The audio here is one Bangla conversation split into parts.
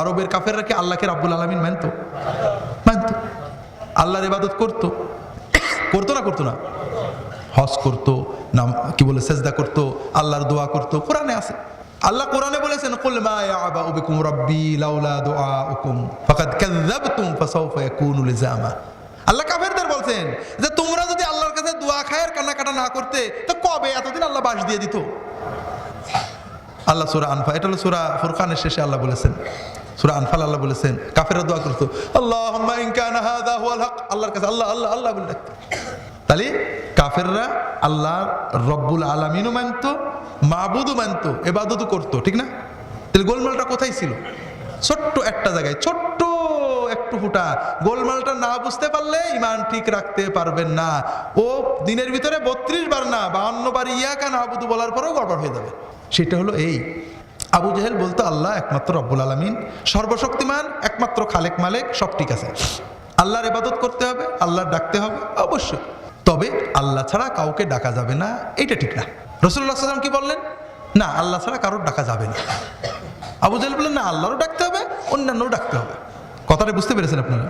আরবের কাফেররা কি আল্লাহকে রাব্বুল আলমিন মানতো। মানতো। আল্লাহর ইবাদত করতো। করতো না করতো না। হজ করতো, নাম, কি বলে, সেজদা করতো, আল্লাহর দোয়া করতো। কোরআনে আছে। আল্লাহ কোরআনে বলেছেন, কুল মা ইয়াবাউ বিকুম রাব্বি লাউলা দুআউকুম ফাকাদ কাযযাবতুম ফাসাউফা ইয়াকুনু লিজামা। আল্লাহ কাফেরদের বলছেন যে, তোমরা যদি আল্লাহর কাছে দোয়া খায়ের কান্নাকাটা না করতে, তো কবে এতদিন আল্লাহ বাস দিয়ে দিত? আল্লাহ সুরা আনফা এটা হলো সুরা ফুরকানের শেষে আল্লাহ বলেছেন সুরা আনফাল আল্লাহ বলেছেন কাফেরা দোয়া করতো আল্লাহ আল্লাহর কাছে, আল্লাহ আল্লাহ আল্লাহ বলে ডাকতো। তাহলে কাফেররা আল্লাহ রব্বুল আলমিনও মানত, মাবুদও মানত, এবাদতও করতো, ঠিক না? তাহলে গোলমালটা কোথায় ছিল? ছোট্ট একটা জায়গায়, ছোট্ট একটু ফুটা। গোলমালটা না বুঝতে পারলে ইমান ঠিক রাখতে পারবেন না। ও দিনের ভিতরে বত্রিশ বার না, বাহান্ন বার ইয়াকা না আবুদু বলার পরেও গড়বড় হয়ে যাবে। সেটা হলো এই আবু জাহেল বলতো, আল্লাহ একমাত্র রব্বুল আলমিন, সর্বশক্তিমান, একমাত্র খালেক মালেক, সব ঠিক আছে। আল্লাহর ইবাদত করতে হবে, আল্লাহর ডাকতে হবে, অবশ্যই। তবে আল্লাহ ছাড়া কাউকে ডাকা যাবে না এটা ঠিক না। রসুল্লাহ সাল্লাম কি বললেন? না, আল্লাহ ছাড়া কারোর ডাকা যাবে না। আবু জাহেল বললেন, না, আল্লাহরও ডাকতে হবে, অন্যান্যও ডাকতে হবে। কথাটা বুঝতে পেরেছেন আপনারা?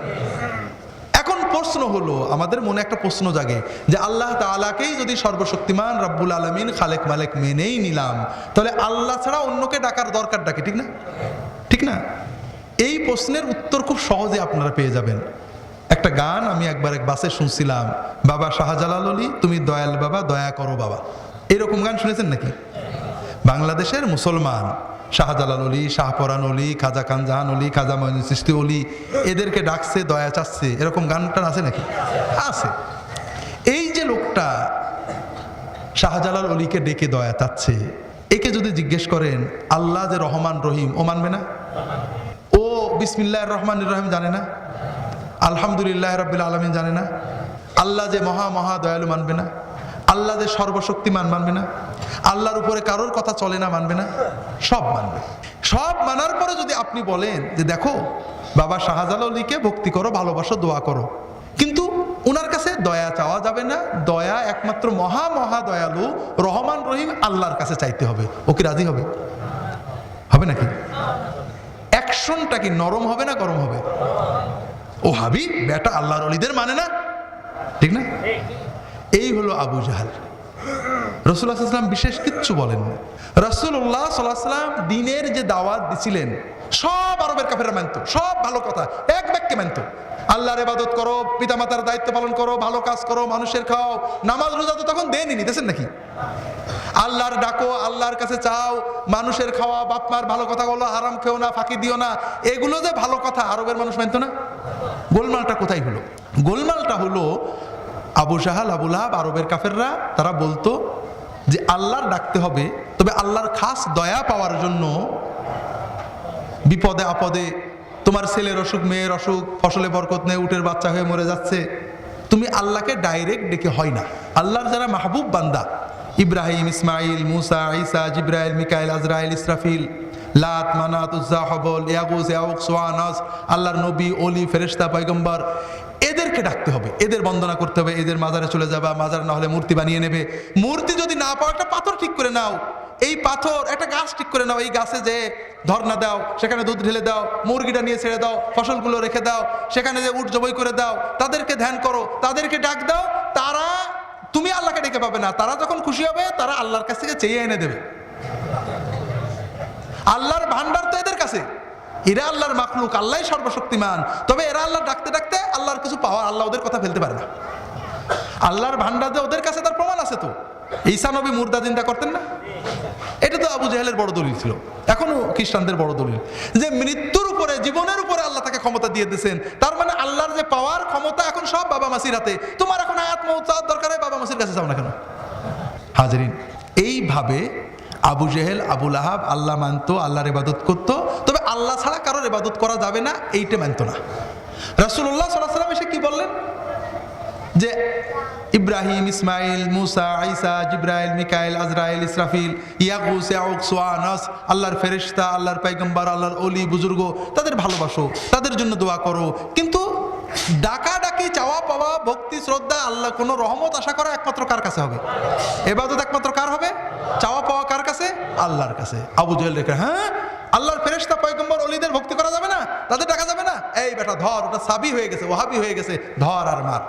প্রশ্ন হলো, আমাদের মনে একটা প্রশ্ন জাগে যে আল্লাহ তাআলাকেই যদি সর্বশক্তিমান রব্বুল আলমিন খালেক মালেক মেনেই নিলাম, তাহলে আল্লাহ ছাড়া অন্যকে ডাকার দরকার ডাকে ঠিক না? ঠিক না? এই প্রশ্নের উত্তর খুব সহজে আপনারা পেয়ে যাবেন। একটা গান আমি একবার এক বাসে শুনছিলাম, বাবা শাহজালাল অলি তুমি দয়াল বাবা, দয়া করো বাবা। এরকম গান শুনেছেন নাকি? বাংলাদেশের মুসলমান শাহজালাল অলি শাহপরান অলি, খাজা খানজাহান অলি, খাজা মহিনুল সৃষ্টি অলি, এদেরকে ডাকছে, দয়া চাচ্ছে, এরকম গানটা আছে নাকি? আছে। এই যে লোকটা শাহজালাল অলিকে ডেকে দয়া চাচ্ছে, একে যদি জিজ্ঞেস করেন, আল্লাহ যে রহমান রহিম, ও মানবে না? ও বিসমিল্লাহ রহমান রহিম জানে না? আলহামদুলিল্লাহ রবিল আলমিন জানে না? আল্লাহ যে মহা মহা দয়ালু মানবে না? আল্লাহ যে সর্বশক্তিমান মানবে না? আল্লাহর উপরে কারোর কথা চলে না মানবে না? সব মানবে। সব মানার পরে যদি আপনি বলেন যে দেখো, বাবা শাহজালালিকে ভক্তি করো, ভালোবাসো, দোয়া করো। কিন্তু ওনার কাছে দয়া চাওয়া যাবে না, দয়া একমাত্র মহা মহা দয়ালু রহমান রহিম আল্লাহর কাছে চাইতে হবে। ও কি রাজি হবে? হবে নাকি? অ্যাকশনটা কি নরম হবে না গরম হবে? ও হাবি বেটা আল্লাহর অলিদের মানে না? ঠিক না? এই হলো আবু জাহাল। রসুল্লাহাম বিশেষ কিচ্ছু বলেন রসুল্লাহ সাল্লাম দিনের যে দাওয়াত দিছিলেন, সব আরবের কাফেরা মানত, সব ভালো কথা, এক বাক্যে মানত। আল্লাহর ইবাদত করো, পিতামাতার দায়িত্ব পালন করো, ভালো কাজ করো, মানুষের খাও, নামাজ রোজা তো তখন দেয়নি নিতেছেন নাকি? আল্লাহর ডাকো, আল্লাহর কাছে চাও, মানুষের খাওয়া বাপ মার ভালো কথা বলো, হারাম খেও না, ফাঁকি দিও না, এগুলো যে ভালো কথা আরবের মানুষ মানত না। গোলমালটা কোথায় হলো? গোলমালটা হলো আবু সাহাল আবুল আহাব আরবের কাফেররা, তারা বলতো যে আল্লাহর ডাকতে হবে, তবে আল্লাহর খাস দয়া পাওয়ার জন্য বিপদে আপদে তোমার ছেলের অসুখ, মেয়ের অসুখ, ফসলে বরকত নেই, উটের বাচ্চা হয়ে মরে যাচ্ছে, তুমি আল্লাহকে ডাইরেক্ট ডেকে হয় না। আল্লাহর যারা মাহবুব বান্দা, ইব্রাহিম ইসমাইল মুসা ইসা জিব্রাইল, মিকাইল, আজরাইল, ইসরাফিল, লাত, মানাত, উজ্জা, হবল ইয়াগুস ইয়াউক সোয়ানাস আল্লাহর নবী অলি ফেরেশতা, পয়গম্বর এদেরকে ডাকতে হবে, এদের বন্দনা করতে হবে, এদের মাজারে চলে যাবা, মাজার না হলে মূর্তি বানিয়ে নেবে। মূর্তি যদি না পাও, একটা পাথর ঠিক করে নাও। এই পাথর, একটা গাছ ঠিক করে নাও, এই গাছে যে ধর্না দাও, সেখানে দুধ ঢেলে দাও, মুরগিটা নিয়ে ছেড়ে দাও, ফসলগুলো রেখে দাও, সেখানে যে উঠ জবই করে দাও, তাদেরকে ধ্যান করো, তাদেরকে ডাক দাও, তারা, তুমি আল্লাহকে ডেকে পাবে না, তারা যখন খুশি হবে, তারা আল্লাহর কাছ থেকে চেয়ে এনে দেবে। আল্লাহর ভান্ডার তো এদের কাছে। এরা আল্লাহর মাখলুক আল্লাহ সর্বশক্তিমান। তবে এরা আল্লাহ ডাকতে ডাকতে আল্লাহর কিছু পাওয়ার আল্লাহ ওদের কথা ফেলতে পারে না। আল্লাহর ভান্ডার ওদের কাছে তার প্রমাণ আছে তো। ঈসা নবী মুর্দা চিন্তা করতেন না? এটা তো আবু জাহেলের বড় দলিল ছিল। এখনও খ্রিস্টানদের বড় দলিল। যে মৃত্যুর উপরে, জীবনের উপরে আল্লাহ তাকে ক্ষমতা দিয়ে দিয়েছেন, তার মানে আল্লাহর যে পাওয়ার ক্ষমতা এখন সব বাবা মাসির হাতে। তোমার এখন আয়াত মৌতার দরকার বাবা মাসির কাছে যাও না কেন? হাজরিন, এইভাবে আবু জেহেল আবুল আহাব আল্লাহ মানতো, আল্লাহর ইবাদত করতো। তবে আল্লাহ ছাড়া কারোর ইবাদত করা যাবে না, এইটা মানতো না। রাসুল্লাহ কি বললেন? যে ইব্রাহিম, ইসমাইল, মুসা আইসা জিব্রাইল, মিকাইল, আজরাইল, ইসরাফিল, ইয়াকুস, ইয়াউক সোয়ানাস আল্লাহর ফেরেশতা, আল্লাহর পাইগম্বার, আল্লাহর অলি বুজুর্গ, তাদের ভালোবাসো, তাদের জন্য দোয়া করো। কিন্তু ডাকা ডাকি চাওয়া পাওয়া, ভক্তি, শ্রদ্ধা আল্লাহ কোনো রহমত আশা করা একমাত্র কার কাছে হবে? এবাদত একমাত্র কার হবে? চাওয়া পাওয়া কার কাছে? আল্লাহর কাছে। আবু জেল রেখে হ্যাঁ আল্লাহর ফেরেশতা পয়গম্বর অলিদের ভক্তি করা যাবে বেটা ধর ওটা সাবি হয়ে গেছে ওহাবি হয়ে গেছে ধর আর মার